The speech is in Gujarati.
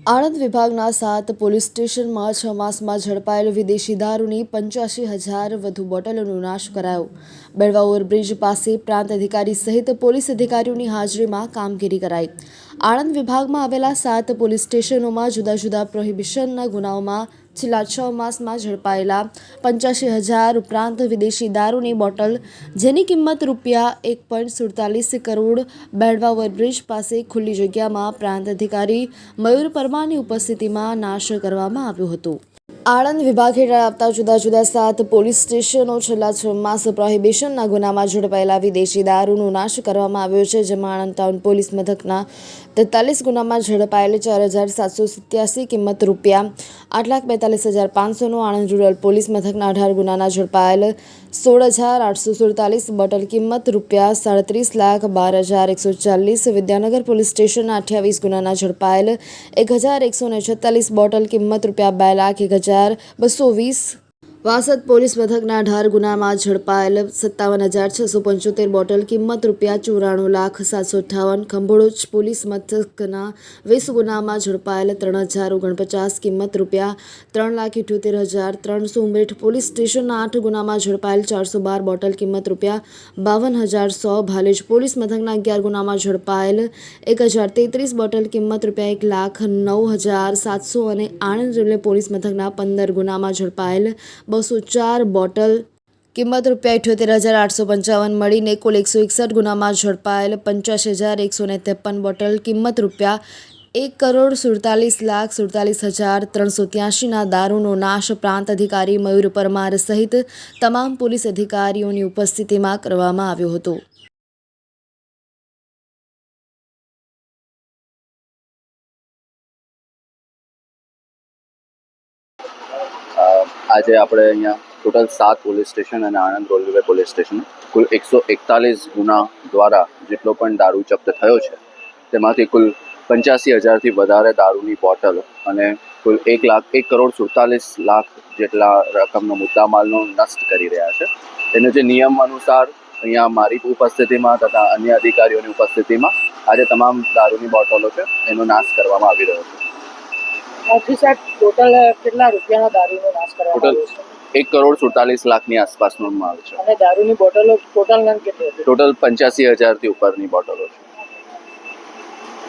આણંદ વિભાગના સાત પોલીસ સ્ટેશનમાં છ માસમાં ઝડપાયેલ વિદેશી દારૂની પંચ્યાસી હજાર વધુ બોટલોનો નાશ કરાયો. બેળવા ઓવરબ્રિજ પાસે પ્રાંત અધિકારી સહિત પોલીસ અધિકારીઓની હાજરીમાં કામગીરી કરાઈ. આણંદ વિભાગમાં આવેલા સાત પોલીસ સ્ટેશનોમાં જુદા જુદા પ્રોહિબિશનના ગુનાઓમાં છેલ્લા છ માસમાં ઝડપાયેલા પંચ્યાસી હજાર ઉપરાંત વિદેશી દારૂની બોટલ, જેની કિંમત રૂપિયા એક પોઈન્ટ સુડતાલીસ કરોડ બેડવા ઓવરબ્રિજ પાસે ખુલ્લી જગ્યામાં પ્રાંત અધિકારી મયુર પરમારની ઉપસ્થિતિમાં નાશ કરવામાં આવ્યો હતો. આણંદ વિભાગ હેઠળ આવતા જુદા જુદા સાત પોલીસ સ્ટેશનો છેલ્લા છ માસ પ્રોહિબિશનના ગુનામાં ઝડપાયેલા વિદેશી દારૂનો નાશ કરવામાં આવ્યો છે, જેમાં આણંદ ટાઉન પોલીસ મથકના તેતાલીસ ગુનામાં ઝડપાયેલ ચાર હજાર સાતસો સિત્યાસી કિંમત રૂપિયા, આઠ લાખ બેતાલીસ હજાર પાંચસોનો આણંદ રૂરલ પોલીસ મથકના અઢાર ગુનાના ઝડપાયેલ સોળ હજાર આઠસો સુડતાલીસ બોટલ કિંમત રૂપિયા સાડત્રીસ લાખ બાર હજાર એકસો ચાલીસ, વિદ્યાનગર પોલીસ સ્ટેશનના અઠ્યાવીસ ગુનાના ઝડપાયેલ એક હજાર એકસો ને છેતાલીસ બોટલ કિંમત રૂપિયા બે લાખ એક હજાર બસો વીસ વાસદ પોલીસ મથકના અઢાર ગુનામાં ઝડપાયેલ સત્તાવન હજાર છસો પંચોતેર બોટલ કિંમત રૂપિયા ચોરાણું લાખ સાતસો અઠ્ઠાવન ખંભોળોજ પોલીસ મથકના વીસ ગુનામાં ઝડપાયેલ ત્રણ હજાર ઓગણપચાસ કિંમત રૂપિયા ત્રણ લાખ ઇઠ્યોતેર હજાર ત્રણસો ઉમરેઠ પોલીસ સ્ટેશનના આઠ ગુનામાં ઝડપાયેલ ચારસો બાર બોટલ કિંમત રૂપિયા બાવન હજાર સો ભાલેજ પોલીસ મથકના અગિયાર ગુનામાં ઝડપાયેલ એક હજાર તેત્રીસ બોટલ કિંમત રૂપિયા એક લાખ નવ હજાર સાતસો અને આણંદ રેલવે પોલીસ મથકના પંદર ગુનામાં ઝડપાયેલ બસો ચાર બોટલ. કિંમત રૂપિયા અઠ્યોતેર હજાર આઠસો પંચાવન મળીને કુલ એકસો એકસઠ ગુનામાં ઝડપાયેલ પંચ્યાસી હજાર એકસો ને ત્રેપન બોટલ. કિંમત રૂપિયા એક કરોડ સુડતાલીસ લાખ સુડતાલીસ હજાર ત્રણસો ત્યાસીના દારૂનો નાશ પ્રાંત અધિકારી મયુર પરમાર સહિત તમામ પોલીસ અધિકારીઓની ઉપસ્થિતિમાં કરવામાં આવ્યો હતો. આજે આપણે અહીંયા ટોટલ સાત પોલીસ સ્ટેશન અને આણંદ રેલવે પોલીસ સ્ટેશન, કુલ એકસો એકતાલીસ ગુના દ્વારા જેટલો પણ દારૂ જપ્ત થયો છે, તેમાંથી કુલ પંચ્યાસી હજારથી વધારે દારૂની બોટલ અને કુલ એક લાખ, એક કરોડ સુડતાલીસ લાખ જેટલા રકમનો મુદ્દામાલનો નષ્ટ કરી રહ્યા છે. એનો જે નિયમ અનુસાર અહીંયા મારી ઉપસ્થિતિમાં તથા અન્ય અધિકારીઓની ઉપસ્થિતિમાં આજે તમામ દારૂની બોટલો છે, એનો નાશ કરવામાં આવી રહ્યો છે. જી સાહેબ ટોટલ કેટલા રૂપિયાનો દારૂનો નાશ કરવામાં આવ્યો છે? એક કરોડ સુડતાલીસ લાખની આસપાસનો માલ છે. અને દારૂની બોટલો ટોટલ કેટલી ટોટલ પંચ્યાસી હજારથી ઉપરની બોટલો છે.